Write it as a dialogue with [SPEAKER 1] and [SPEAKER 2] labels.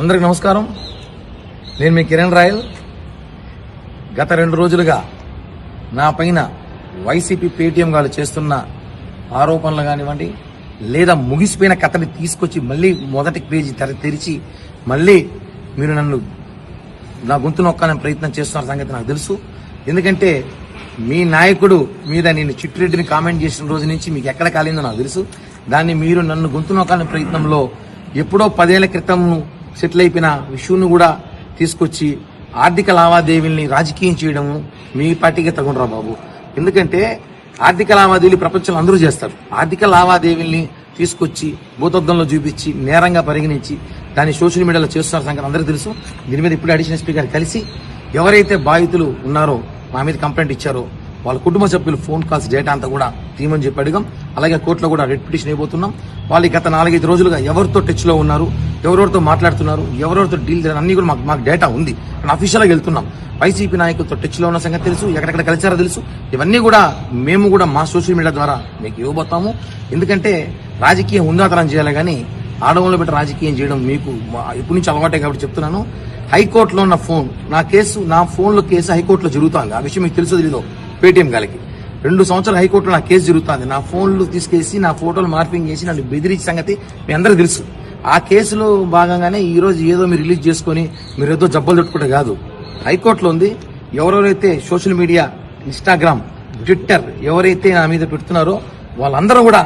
[SPEAKER 1] అందరికి నమస్కారం. నేను మీ కిరణ్ రాయల్. గత రెండు రోజులుగా నా పైన వైసీపీ పేటీఎం గారు చేస్తున్న ఆరోపణలు కానివ్వండి లేదా ముగిసిపోయిన కథని తీసుకొచ్చి మళ్ళీ మొదటి పేజీ తెర తెరిచి మళ్ళీ మీరు నన్ను నా గొంతు నొక్కాలని ప్రయత్నం చేస్తున్న సంగతి నాకు తెలుసు. ఎందుకంటే మీ నాయకుడు మీద నేను చిట్టిరెడ్డిని కామెంట్ చేసిన రోజు నుంచి మీకు ఎక్కడ కాలిందో నాకు తెలుసు. దాన్ని మీరు నన్ను గొంతు నొక్కాలని ప్రయత్నంలో ఎప్పుడో పదేళ్ళ క్రితం సెటిల్ అయిపోయిన విషయంను కూడా తీసుకొచ్చి ఆర్థిక లావాదేవీల్ని రాజకీయం చేయడము మీ పార్టీకి తగుండ్రా బాబు. ఎందుకంటే ఆర్థిక లావాదేవీలు ప్రపంచంలో అందరూ చేస్తారు. ఆర్థిక లావాదేవీల్ని తీసుకొచ్చి భూతద్దంలో చూపించి నేరంగా పరిగణించి దాన్ని సోషల్ మీడియాలో చేస్తున్న సంగతి అందరికీ తెలుసు. దీని మీద ఇప్పుడు అడిషనల్ స్పీకర్ కలిసి ఎవరైతే బాధితులు ఉన్నారో మా మీద కంప్లైంట్ ఇచ్చారో వాళ్ళ కుటుంబ సభ్యులు ఫోన్ కాల్స్ డేటా అంతా కూడా తీయమని చెప్పి అడిగాం. అలాగే కోర్టులో కూడా రెడ్ పిటిషన్ అయిపోతున్నాం వాళ్ళు గత నాలుగైదు రోజులుగా ఎవరితో టచ్లో ఉన్నారు ఎవరెవరితో మాట్లాడుతున్నారు ఎవరెవరితో డీల్ అన్ని కూడా మాకు మాకు డేటా ఉంది. కానీ అఫీషియల్గా వెళ్తున్నాం. వైసీపీ నాయకులతో టచ్లో ఉన్న సంగతి తెలుసు ఎక్కడెక్కడ కలిసారో తెలుసు. ఇవన్నీ కూడా మేము కూడా మా సోషల్ మీడియా ద్వారా మీకు ఇవ్వబోతాము. ఎందుకంటే రాజకీయం ఉందాతనం చేయాలి కానీ ఆడవాళ్ళు పెట్టి రాజకీయం చేయడం మీకు ఇప్పటి నుంచి అలవాటే కాబట్టి చెప్తున్నాను. హైకోర్టులో ఉన్న ఫోన్ నా కేసు నా ఫోన్లో కేసు హైకోర్టులో జరుగుతుంది ఆ విషయం మీకు తెలుసు తెలీదో? పేటీఎం గాలికి. రెండు సంవత్సరాలు హైకోర్టులో నా కేసు జరుగుతుంది. నా ఫోన్లు తీసుకేసి నా ఫోటోలు మార్పింగ్ చేసి నన్ను బెదిరించే సంగతి మీ అందరికీ తెలుసు. ఆ కేసులో భాగంగానే ఈరోజు ఏదో మీరు రిలీజ్ చేసుకొని మీరు ఏదో జబ్బలు తట్టుకుంటే కాదు. హైకోర్టులో ఉంది. ఎవరెవరైతే సోషల్ మీడియా ఇన్స్టాగ్రామ్ ట్విట్టర్ ఎవరైతే నా మీద పెడుతున్నారో వాళ్ళందరూ కూడా